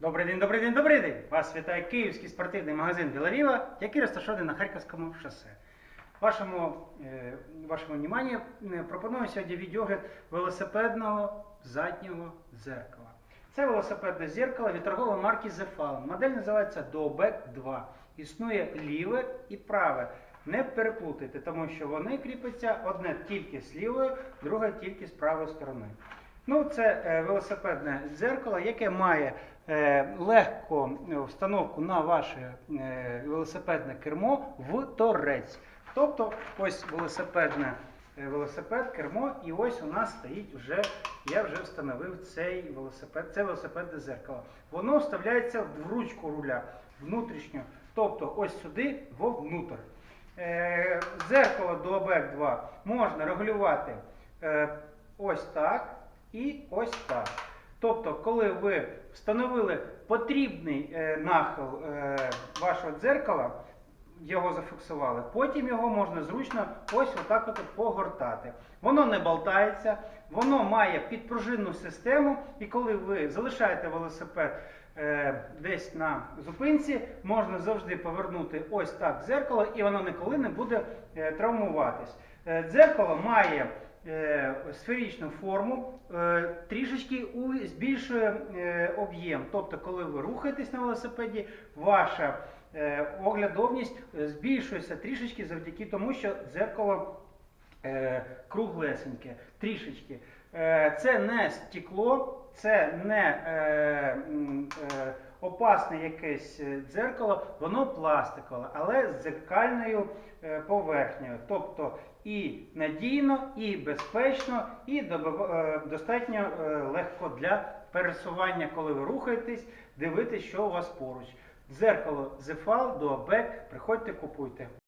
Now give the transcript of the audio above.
Добрий день, добрий день, добрий день! Вас вітає київський спортивний магазин Біларіва, який розташований на Харківському шосе. Вашому, е, вашому вниманию е, пропоную сьогодні відеогляд велосипедного заднього дзеркала. Це велосипедне дзеркало від торгової марки Zefal. Модель називається Dobeck 2. Існує ліве і праве. Не переплутайте, тому що вони кріпляться одне тільки з лівої, друге тільки з правої сторони. Ну, це е, велосипедне дзеркало, яке має е, легку е, встановку на ваше велосипедне кермо в торець. Тобто, ось велосипедне велосипед, кермо, і ось у нас стоїть вже, я вже встановив цей велосипед, це велосипедне дзеркало. Воно вставляється в ручку руля внутрішньо, тобто ось сюди вовнутрь. Дзеркало до ОБЕК 2 можна регулювати ось так і ось так. Тобто, коли ви встановили потрібний е, нахил е, вашого дзеркала, його зафіксували, потім його можна зручно ось отак от погортати. Воно не болтається, воно має підпружинну систему, і коли ви залишаєте велосипед е, десь на зупинці, можна завжди повернути ось так дзеркало, і воно ніколи не буде травмуватись. Дзеркало має сферичну форму, е, трішечки збільшує е, об'єм. Тобто, коли ви рухаєтесь на велосипеді, ваша е, оглядовність е, збільшується трішечки завдяки тому, що дзеркало е, круглесеньке, трішечки. Е, це не стекло, це не е, е, опасне якесь дзеркало, воно пластикове, але з дзеркальною поверхнею. Тобто і надійно, і безпечно, і достатньо легко для пересування, коли ви рухаєтесь, дивитись, що у вас поруч. Дзеркало Zefal до Beck, приходьте, купуйте.